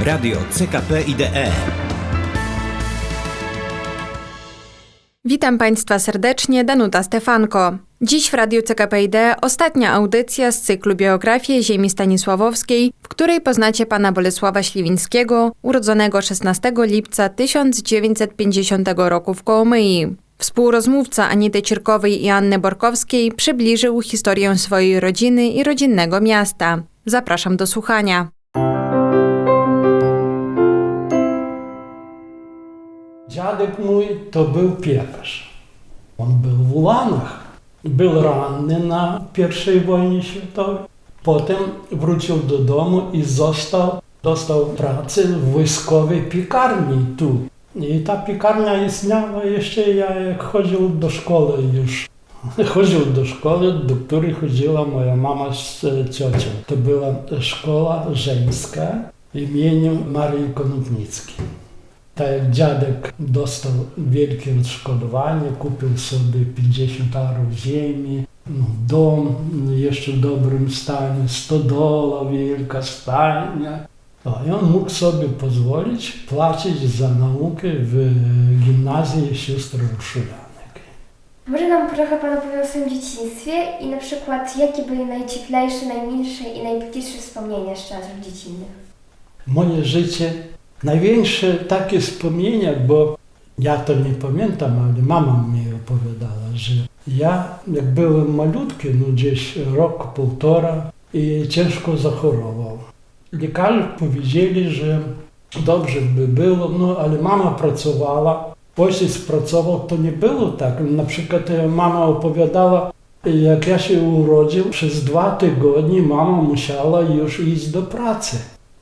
Radio CKP IDE. Witam Państwa serdecznie, Danuta Stefanko. Dziś w Radiu CKPID ostatnia audycja z cyklu Biografii ziemi Stanisławowskiej, w której poznacie pana Bolesława Śliwińskiego, urodzonego 16 lipca 1950 roku w Kołomyi. Współrozmówca Anity Cierkowej i Anny Borkowskiej przybliżył historię swojej rodziny i rodzinnego miasta. Zapraszam do słuchania. Dziadek mój to był piekarz. On był w Ulanach. Był ranny na I wojnie światowej. Potem wrócił do domu i został, dostał pracę w wojskowej piekarni tu. I ta piekarnia istniała jeszcze ja jak chodził do szkoły już. Chodził do szkoły, do której chodziła moja mama z ciocią. To była szkoła żeńska imieniem Marii Konopnickiej. Tak dziadek dostał wielkie odszkodowanie, kupił sobie 50 arów ziemi, no, dom jeszcze w dobrym stanie, stodola wielka, stajnia. No, I on mógł sobie pozwolić płacić za naukę w gimnazji sióstr Ruszylanek. Może nam trochę Pan opowie o swoim dzieciństwie i na przykład jakie były najcieplejsze, najmilsze i najbliższe wspomnienia z czasów dziecinnych? Moje życie, największe takie wspomnienia, bo ja to nie pamiętam, ale mama mi opowiadała, że ja jak byłem malutki, no gdzieś rok, półtora i ciężko zachorował. Lekarze powiedzieli, że dobrze by było, no ale mama pracowała, ojciec pracował, to nie było tak. Na przykład e, mama opowiadała, jak ja się urodził, przez dwa tygodnie mama musiała już iść do pracy.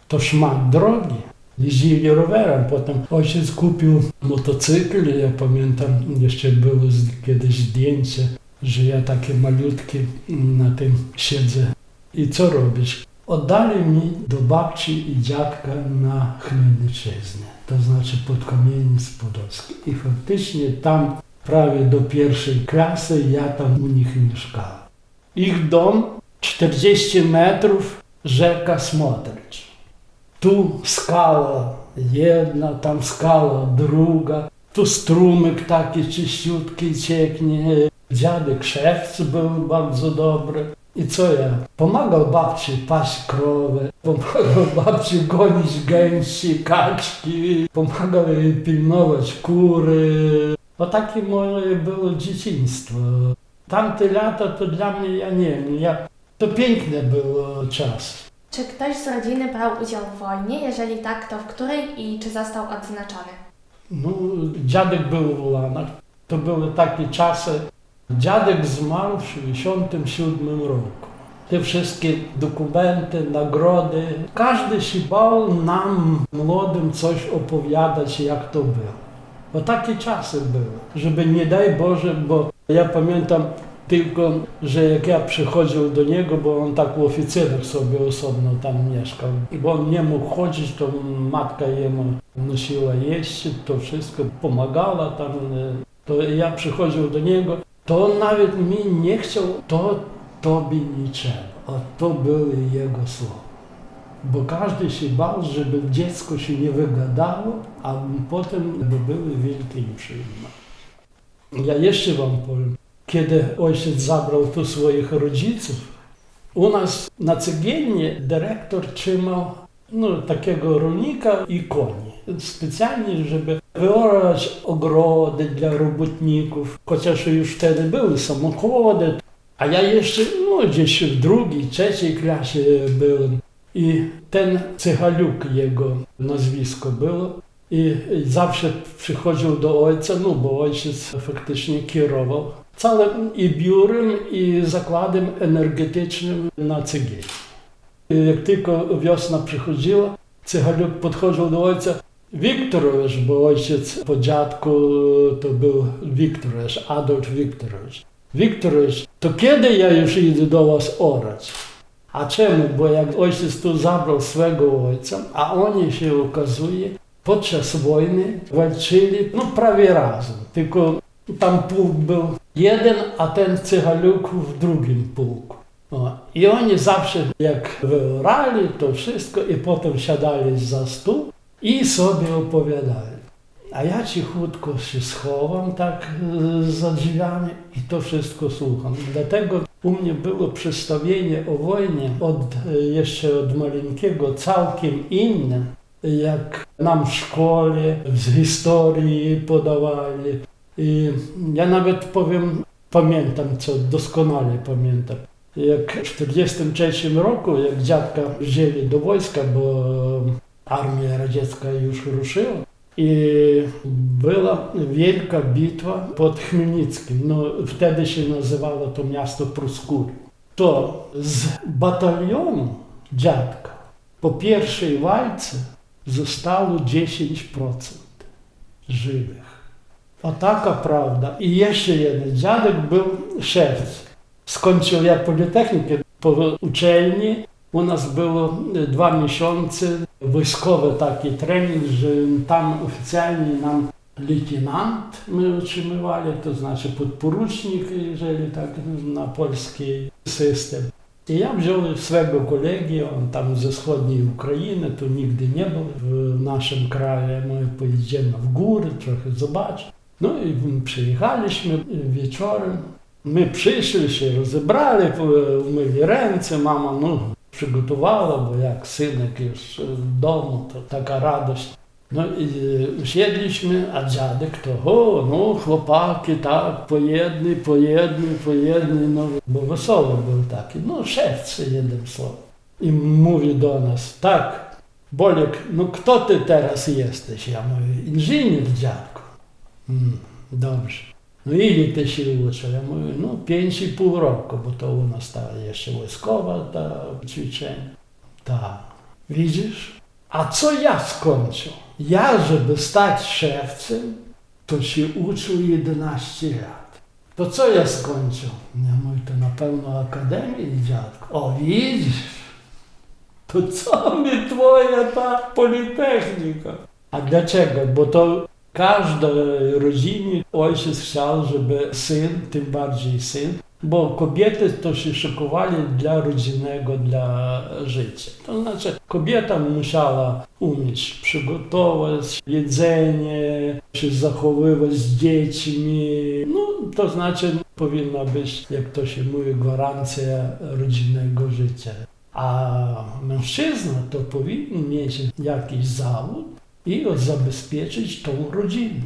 To szmat drogi. Jeździli rowerem, potem ojciec kupił motocykl, ja pamiętam, jeszcze było kiedyś zdjęcie, że ja takie malutki na tym siedzę. I co robisz? Oddali mi do babci i dziadka na Chmielniczyznę, to znaczy pod Kamieniec Podolski. I faktycznie tam prawie do pierwszej klasy ja tam u nich mieszkałem. Ich dom 40 metrów, rzeka Smotrycz. Tu skała jedna, tam skała druga, tu strumyk taki czyściutki cieknie. Dziadek szewc był bardzo dobry. I co ja? Pomagał babci paść krowę, pomagał babci gonić gęsi, kaczki, pomagał jej pilnować kury. O takie moje było dzieciństwo. Tamte lata to dla mnie, ja nie wiem, ja, to piękne było czas. Czy ktoś z rodziny brał udział w wojnie? Jeżeli tak, to w której i czy został odznaczony? No, dziadek był w Ulanach. To były takie czasy. Dziadek zmarł w 1967 roku. Te wszystkie dokumenty, nagrody. Każdy się bał nam, młodym, coś opowiadać, jak to było. Bo takie czasy były, żeby nie daj Boże, bo ja pamiętam tylko, że jak ja przychodził do niego, bo on tak u oficerów sobie osobno tam mieszkał, bo on nie mógł chodzić, to matka jemu nosiła jeść, to wszystko pomagała tam. To ja przychodził do niego, to on nawet mi nie chciał, to tobie niczego. O, to były jego słowa. Bo każdy się bał, żeby dziecko się nie wygadało, a potem by były wielkie nieprzyjemności. Ja jeszcze wam powiem, kiedy ojciec zabrał tu swoich rodziców, u nas na cegielnie dyrektor trzymał no, takiego rolnika i koni. Specjalnie, żeby wyorać ogrody dla robotników, chociaż już wtedy były samochody. A ja jeszcze no, gdzieś w drugiej, trzeciej klasie byłem. I ten Cychaliuk, jego nazwisko było. I zawsze przychodził do ojca, no bo ojciec faktycznie kierował i zakładem energetycznym na cegielni. Jak tylko wiosna przychodziła, Cychaliuk podchodził do ojca, Wiktorowicz, bo ojciec po dziadku to był Wiktorowicz, Adolf Wiktorowicz. Wiktorowicz, to kiedy ja już idę do was orać? A czemu? Bo jak ojciec tu zabrał swego ojca, a oni się okazuje, podczas wojny walczyli no prawie razem, tylko tam pułk był jeden, a ten Cychaliuk w drugim pułku. I oni zawsze, jak wyorali, to wszystko, i potem siadali za stół i sobie opowiadali. A ja cichutko się schowam tak e, za drzwiami i to wszystko słucham. Dlatego u mnie było przedstawienie o wojnie od, e, jeszcze od maleńkiego całkiem inne, jak nam w szkole z historii podawali. I ja nawet powiem, pamiętam co, doskonale pamiętam. Jak w 1943 roku, jak dziadka wzięli do wojska, bo armia radziecka już ruszyła, i była wielka bitwa pod Chmielnickim. No, wtedy się nazywało to miasto Pruskury. To z batalionu dziadka po pierwszej walce zostało 10% żywych. A taka prawda. I jeszcze jeden. Dziadek był szewc. Skończył ja Politechnikę po uczelni. U nas było dwa miesiące wojskowy taki trening, że tam oficjalnie nam lejtenant my otrzymywali, to znaczy podporucznik, jeżeli tak na polski system. I ja wziął swego kolegi, on tam ze wschodniej Ukrainy, to nigdy nie był w naszym kraju. My pojedziemy w góry, trochę zobaczyć. No i przyjechaliśmy wieczorem. My przyszli się, rozebrali, umyli ręce, mama no, przygotowała, bo jak synek już w domu, to taka radość. No i usiedliśmy, a dziadek to, o, no chłopaki, tak, po jednej, po jednej, po jednej, no, bo wesoły był taki, no szewcy jednym słowem. I mówi do nas, tak, Bolek, no kto ty teraz jesteś? Ja mówię, inżynier dziadku. Mm, dobrze. No ile ty się uczył? Ja mówię, no pięć i pół roku, bo to u nas ta jeszcze wojskowa ta ćwiczenie. Tak. Widzisz? A co ja skończył? Ja, żeby stać szewcem, to się uczył 11 lat. To co ja skończył? Ja mówię, to na pewno akademię, dziadku. O, widzisz? To co mi twoja ta politechnika? A dlaczego? Bo to każdej rodzinie ojciec chciał, żeby syn, tym bardziej syn, bo kobiety to się szykowali dla rodzinnego, dla życia. To znaczy kobieta musiała umieć przygotować jedzenie, się zachowywać z dziećmi. No to znaczy powinna być, jak to się mówi, gwarancja rodzinnego życia. A mężczyzna to powinien mieć jakiś zawód i zabezpieczyć tą rodzinę.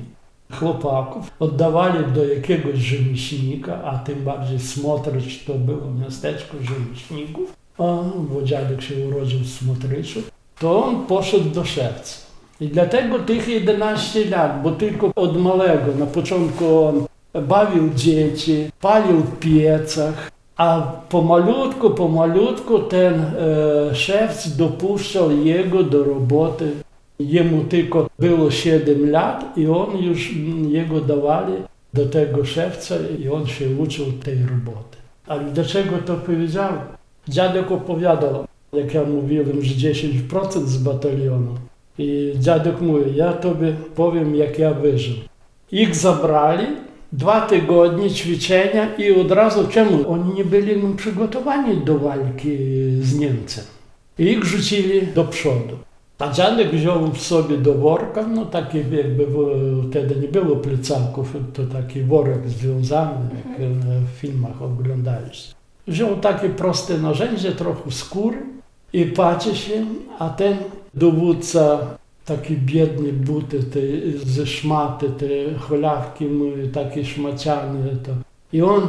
Chłopaków oddawali do jakiegoś rzemieślnika, a tym bardziej Smotrycz to było miasteczko rzemieślników, a, bo dziadek się urodził w Smotryczu, to on poszedł do szewca. I dlatego tych 11 lat, bo tylko od małego, na początku on bawił dzieci, palił w piecach, a pomalutku, pomalutku ten e, szewc dopuszczał jego do roboty Jemu tylko było 7 lat i on już jego dawali do tego szewca i on się uczył tej roboty. Ale dlaczego to powiedział? Dziadek opowiadał, jak ja mówiłem, że 10% z batalionu. I dziadek mówi, ja tobie powiem, jak ja wyżył. Ich zabrali, dwa tygodnie ćwiczenia i od razu czemu? Oni nie byli przygotowani do walki z Niemcem. I ich rzucili do przodu. A dziadek wziął sobie do worka, no takie jakby wtedy nie było plecaków, to taki worek związany, jak w filmach oglądaliście. Wziął takie proste narzędzie, trochę skóry i patrzy się, a ten dowódca, taki biedny buty, te, ze szmaty, te cholawki mówi, takie szmaciane to. I on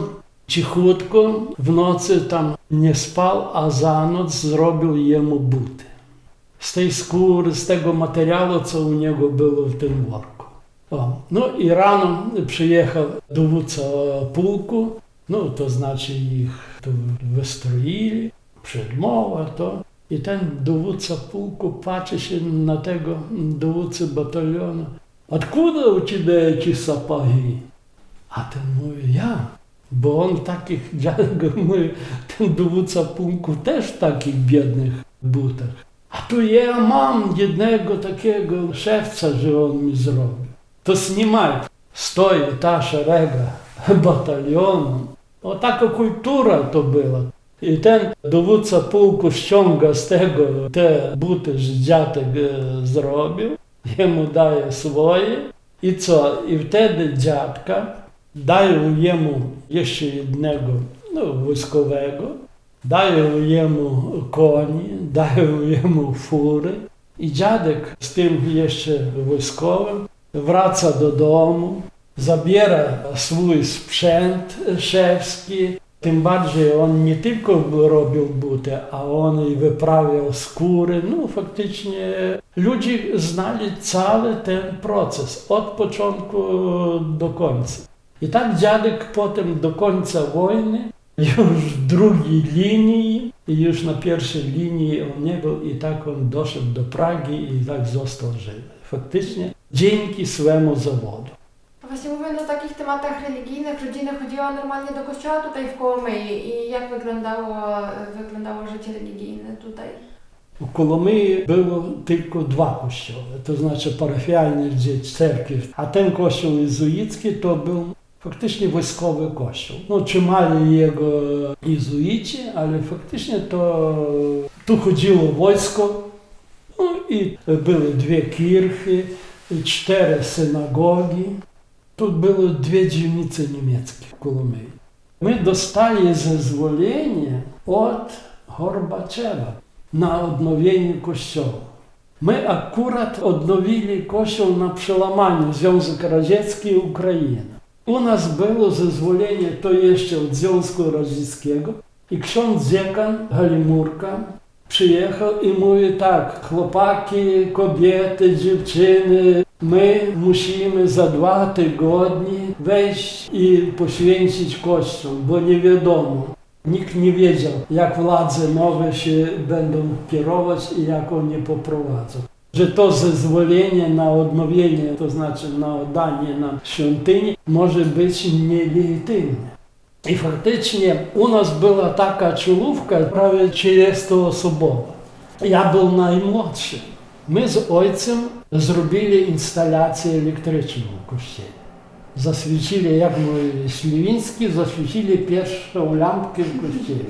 cichutko w nocy tam nie spał, a za noc zrobił jemu buty z tej skóry, z tego materiału, co u niego było w tym worku. O, no i rano przyjechał dowódca pułku, no to znaczy ich tu wystroili, przedmowa to. I ten dowódca pułku patrzy się na tego dowódcę batalionu. Откуда у тебя эти сапоги? A ten mówi, ja. Bo on takich, dziadek mówi, ten dowódca pułku też w takich biednych butach. Tu ja mam jednego takiego mi zrobił. To знімай. Stoi ta szerega batalionu. O taka kultura to była. І ten доводця полку ściąga з tego te buty, że dziadek e, zrobił, jemu daje swoje. I co? I wtedy dziadka dają jemu jeszcze jednego no, wojskowego, dają jemu koni, dają jemu fury. I dziadek z tym jeszcze wojskowym wraca do domu, zabiera swój sprzęt szewski. Tym bardziej on nie tylko robił buty, a on i wyprawiał skóry. No faktycznie ludzie znali cały ten proces od początku do końca. I tak dziadek potem do końca wojny już w drugiej linii i już na pierwszej linii on nie był i tak on doszedł do Pragi i tak został żywy. Faktycznie dzięki swemu zawodu. No właśnie mówiąc o takich tematach religijnych, rodzina chodziła normalnie do kościoła tutaj w Kołomyi i jak wyglądało, wyglądało życie religijne tutaj? W Kolomii było tylko dwa kościoły, to znaczy parafialne, gdzie cerkiew, a ten kościół jezuicki to był фактично військовий костьол. Ну, чималі його єзуїті, але фактично no i były dwie kirchy, cztery synagogi. Tu były dwie dzielnice niemieckie w Kolomyi. My dostali zezwolenie od Gorbaczewa na odnowienie kościoła. My akurat odnowili kościół na przełamaniu Związek Radziecki i Ukraina. U nas było zezwolenie to jeszcze od Związku Radzieckiego i ksiądz dziekan Galimurka przyjechał i mówi tak, chłopaki, kobiety, dziewczyny, my musimy za dwa tygodnie wejść i poświęcić kościół, bo nie wiadomo. Nikt nie wiedział, jak władze nowe się będą kierować i jak oni poprowadzą. Że to zezwolenie na odnowienie, to znaczy na oddanie nam świątyni, może być nielegitimne. I faktycznie u nas była taka czołówka prawie 30-osobowa. Ja był najmłodszy. My z ojcem zrobili instalację elektryczną w kościele. Zaświecili, jak mówi Śliwiński, zaświecili pierwszą lampkę w kościele.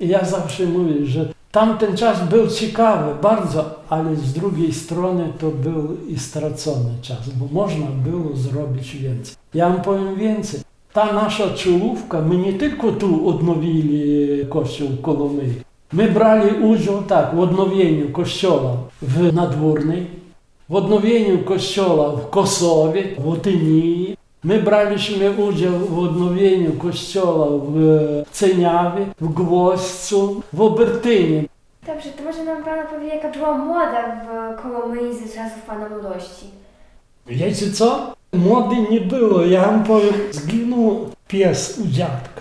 I ja zawsze mówię, że tamten czas był ciekawy bardzo, ale z drugiej strony to był i stracony czas, bo można było zrobić więcej. Ja wam powiem więcej. Ta nasza czołówka, my nie tylko tu odnowili kościół Kolomyi, my brali udział tak w odnowieniu kościoła w Nadwórnej, w odnowieniu kościoła w Kosowie, w Otynii. My braliśmy udział w odnowieniu kościoła w Ceniawie, w Gwoźdzu, w Obertynie. Dobrze, to może nam Pan opowie, jaka była moda w Kolomyi ze czasów Pana młodości. Wiecie co? Młody nie było, ja wam powiem, zginął pies u dziadka.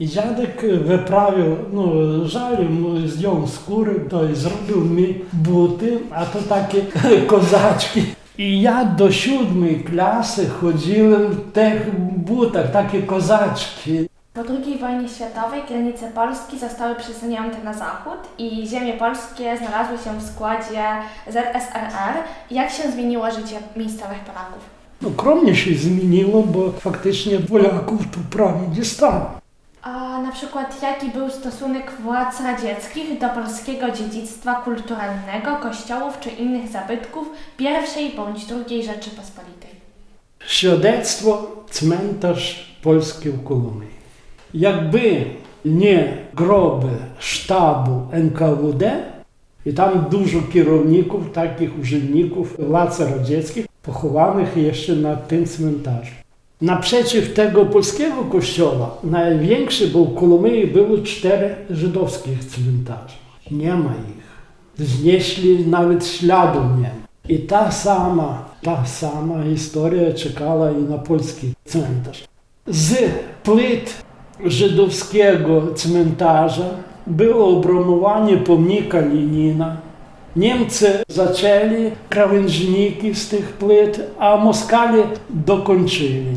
I dziadek wyprawił, no żalił zdjął skórę, to i zrobił mi buty, a to takie kozaczki. I ja do siódmej klasy chodziłem w tych butach, takie kozaczki. Po II wojnie światowej granice Polski zostały przesunięte na zachód i ziemie polskie znalazły się w składzie ZSRR. Jak się zmieniło życie miejscowych Polaków? No kromnie się zmieniło, bo faktycznie Polaków tu prawie nie stało. A na przykład jaki był stosunek władz radzieckich do polskiego dziedzictwa kulturalnego, kościołów czy innych zabytków pierwszej bądź drugiej Rzeczypospolitej? Świadectwo cmentarz polski w. Jakby nie groby sztabu NKWD i tam dużo kierowników, takich urzędników władz radzieckich pochowanych jeszcze na tym cmentarzu. Naprzeciw tego polskiego kościoła, największy był w Kolumbii, były cztery żydowskich cmentarze. Nie ma ich. Znieśli nawet śladu nie. I ta sama, ta sama historia czekała i na polski cmentarz. Z płyt żydowskiego cmentarza było obramowanie pomnika Lenina. Німці зачали кравенжніки з тих плит, а москалі докончили.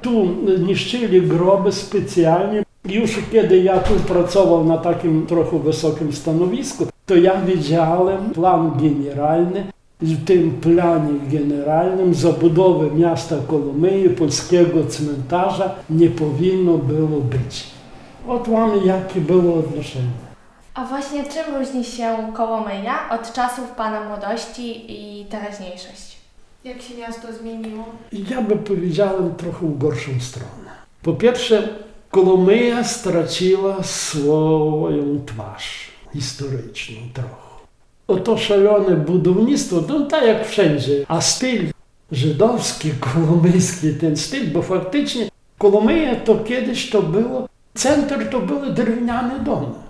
Ту ніщили гроби спеціальні. І коли я тут працював на таким трохи високим становіску, то я віджали план генеральний. В тим плані генеральним забудови міста Коломиї, польського цментажа не повинно було бути. От вам як і було відношення. A właśnie czym różni się Kołomyja od czasów Pana młodości i teraźniejszość? Jak się miasto zmieniło? Ja by powiedziałem trochę w gorszą stronę. Po pierwsze, Kolomyja straciła swoją twarz historyczną trochę. Oto szalone budownictwo, no tak jak wszędzie, a styl żydowski, kolomyjski, ten styl, bo faktycznie Kolomyja to kiedyś to było, centrum to były drewniane domy.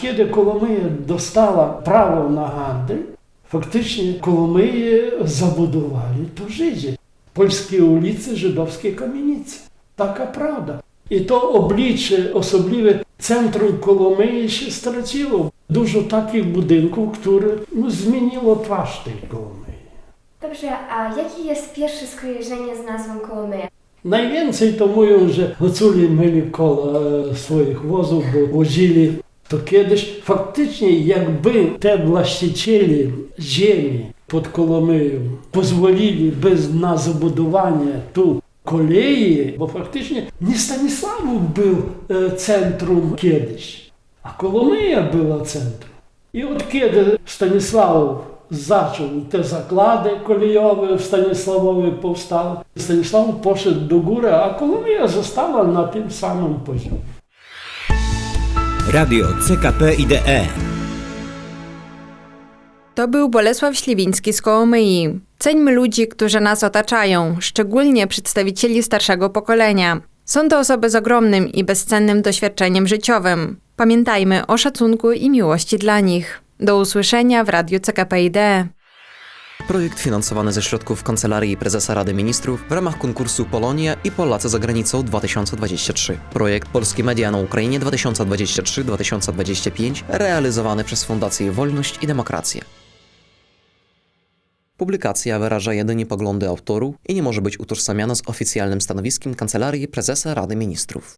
Kiedy Kolomyja dostała prawo na handel, faktycznie Kolomyję zabudowali to Żydzi. Polskie ulice, żydowskie kamienice. Taka prawda. I to oblicze, osobliwe centrum Kolomyi się straciło. Dużo takich budynków, które no, zmieniło twarz tej Kolomyi. Dobrze, a jakie jest pierwsze skojarzenie z nazwą Kołomyja? Najwięcej to mówią, że Huculi mieli koło e, swoich wozów, bo wozili. Te właściciele ziemi pod Kolomyją pozwolili bez na zabudowanie tu kolei, bo faktycznie nie Stanisławów był e, centrum kiedyś, a Kolomyja była centrum. I od kiedy Stanisławów zaczął te zakłady kolejowe w Stanisławowie powstały, Stanisław poszedł do góry, a Kolomyja została na tym samym poziomie. Radio CKP IDE. To był Bolesław Śliwiński z Kołomyi. Ceńmy ludzi, którzy nas otaczają, szczególnie przedstawicieli starszego pokolenia. Są to osoby z ogromnym i bezcennym doświadczeniem życiowym. Pamiętajmy o szacunku i miłości dla nich. Do usłyszenia w Radiu CKP IDE. Projekt finansowany ze środków Kancelarii Prezesa Rady Ministrów w ramach konkursu Polonia i Polacy za granicą 2023. Projekt Polskie Media na Ukrainie 2023-2025 realizowany przez Fundację Wolność i Demokrację. Publikacja wyraża jedynie poglądy autorów i nie może być utożsamiana z oficjalnym stanowiskiem Kancelarii Prezesa Rady Ministrów.